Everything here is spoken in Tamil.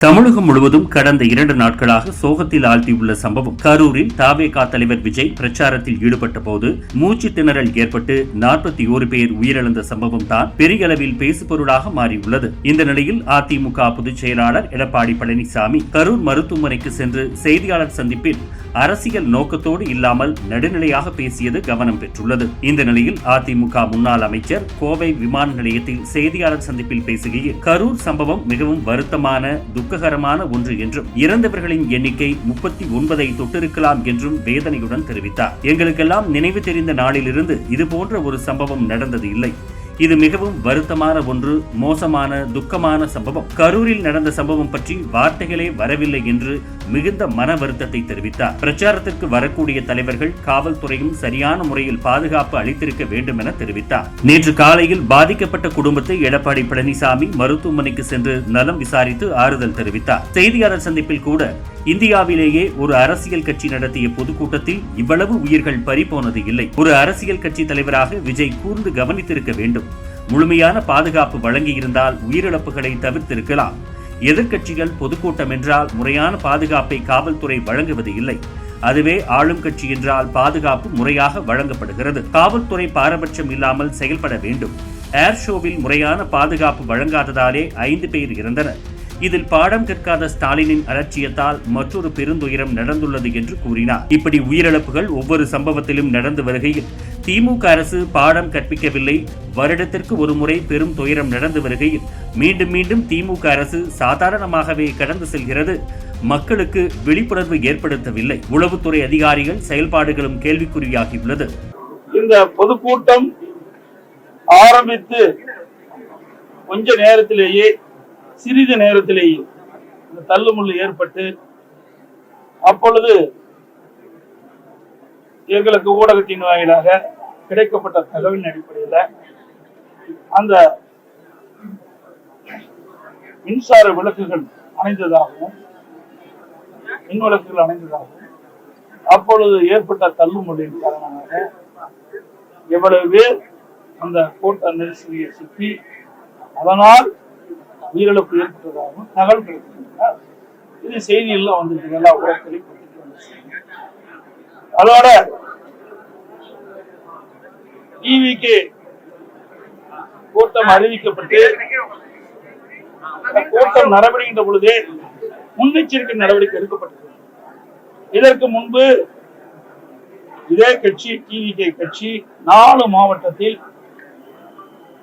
தமிழகம் முழுவதும் கடந்த இரண்டு நாட்களாக சோகத்தில் ஆழ்த்தியுள்ள சம்பவம். கரூரில் தாவேகா தலைவர் விஜய் பிரச்சாரத்தில் ஈடுபட்ட போது மூச்சு திணறல் ஏற்பட்டு நாற்பத்தி ஓரு பேர் உயிரிழந்த சம்பவம் தான் பெரிய அளவில் பேசுபொருளாக மாறியுள்ளது. இந்த நிலையில் அதிமுக பொதுச் செயலாளர் எடப்பாடி பழனிசாமி கரூர் மருத்துவமனைக்கு சென்று செய்தியாளர் சந்திப்பில் அரசியல் நோக்கத்தோடு இல்லாமல் நடுநிலையாக பேசியது கவனம் பெற்றுள்ளது. இந்த நிலையில் அதிமுக முன்னாள் அமைச்சர் கோவை விமான நிலையத்தில் செய்தியாளர் சந்திப்பில் பேசுகையில் கரூர் சம்பவம் மிகவும் வருத்தமான துக்ககரமான ஒன்று என்றும் இறந்தவர்களின் எண்ணிக்கை முப்பத்தி ஒன்பதை தொட்டிருக்கலாம் என்றும் வேதனையுடன் தெரிவித்தார். எங்களுக்கெல்லாம் நினைவு தெரிந்த நாளிலிருந்து இதுபோன்ற ஒரு சம்பவம் நடந்தது இல்லை. இது மிகவும் வருத்தமான ஒன்று மோசமான துக்கமான சம்பவம். கரூரில் நடந்த சம்பவம் பற்றி வார்த்தைகளே வரவில்லை என்று மிகுந்த மன வருத்தத்தை தெரிவித்தார். பிரச்சாரத்திற்கு வரக்கூடிய தலைவர்கள் காவல்துறையும் சரியான முறையில் பாதுகாப்பு அளித்திருக்க வேண்டும் என தெரிவித்தார். நேற்று காலையில் பாதிக்கப்பட்ட குடும்பத்தை எடப்பாடி பழனிசாமி மருத்துவமனைக்கு சென்று நலம் விசாரித்து ஆறுதல் தெரிவித்தார். செய்தியாளர் சந்திப்பில் கூட இந்தியாவிலேயே ஒரு அரசியல் கட்சி நடத்திய பொதுக்கூட்டத்தில் இவ்வளவு உயிர்கள் பறிபோனது இல்லை. ஒரு அரசியல் கட்சி தலைவராக விஜய் கூர்ந்து கவனித்திருக்க வேண்டும். முழுமையான பாதுகாப்பு வழங்கியிருந்தால் உயிரிழப்புகளை தவிர்த்திருக்கலாம். எதிர்க்கட்சிகள் பொதுக்கூட்டம் என்றால் முறையான பாதுகாப்பை காவல்துறை வழங்குவது இல்லை. அதுவே ஆளும் கட்சி என்றால் பாதுகாப்பு முறையாக வழங்கப்படுகிறது. காவல்துறை பாரபட்சம் இல்லாமல் செயல்பட வேண்டும். ஏர் ஷோவில் முறையான பாதுகாப்பு வழங்காததாலே ஐந்து பேர் இறந்தனர். இதில் பாடம் கற்காத ஸ்டாலினின் அலட்சியத்தால் மற்றொரு பெருந்துயரம் நடந்துள்ளது என்று கூறினார். இப்படி உயிரிழப்புகள் ஒவ்வொரு சம்பவத்திலும் நடந்து வருகையில் திமுக அரசு பாடம் கற்பிக்கவில்லை. வருடத்திற்கு ஒரு முறை பெரும் துயரம் நடந்து வருகையில் மீண்டும் மீண்டும் திமுக அரசு சாதாரணமாகவே கடந்து செல்கிறது. மக்களுக்கு விழிப்புணர்வு ஏற்படுத்தவில்லை. உளவுத்துறை அதிகாரிகள் செயல்பாடுகளும் கேள்விக்குறியாகியுள்ளது. இந்த பொதுக்கூட்டம் ஆரம்பித்து கொஞ்ச நேரத்திலேயே சிறிது நேரத்திலேயே இந்த தள்ளுமுள்ளு ஏற்பட்டு அப்பொழுது எங்களுக்கு ஊடகத்தின் வாயிலாக கிடைக்கப்பட்ட தகவலின் அடிப்படையில் அந்த மின்சார விளக்குகள் அணைந்ததாகவும் மின் விளக்குகள் அணைந்ததாகவும் அப்பொழுது ஏற்பட்ட தள்ளுமுள்ளின் காரணமாக எவ்வளவு பேர் அந்த கூட்ட நெரிசலியை சுற்றி அதனால் உயிரிழப்பு ஏற்பட்டதாகவும் தகவல் கிடைத்திருக்கிறார். இது செய்தியெல்லாம் வந்திருக்கு. எல்லா ஊடகத்திலையும் அதோட டிவிக்கு கூட்டம் அறிவிக்கப்பட்டு கூட்டம் நடைபெறுகின்ற பொழுதே முன்னெச்சரிக்கை நடவடிக்கை எடுக்கப்பட்டது இதற்கு முன்பு இதே கட்சி டிவிகே கட்சி நாலு மாவட்டத்தில்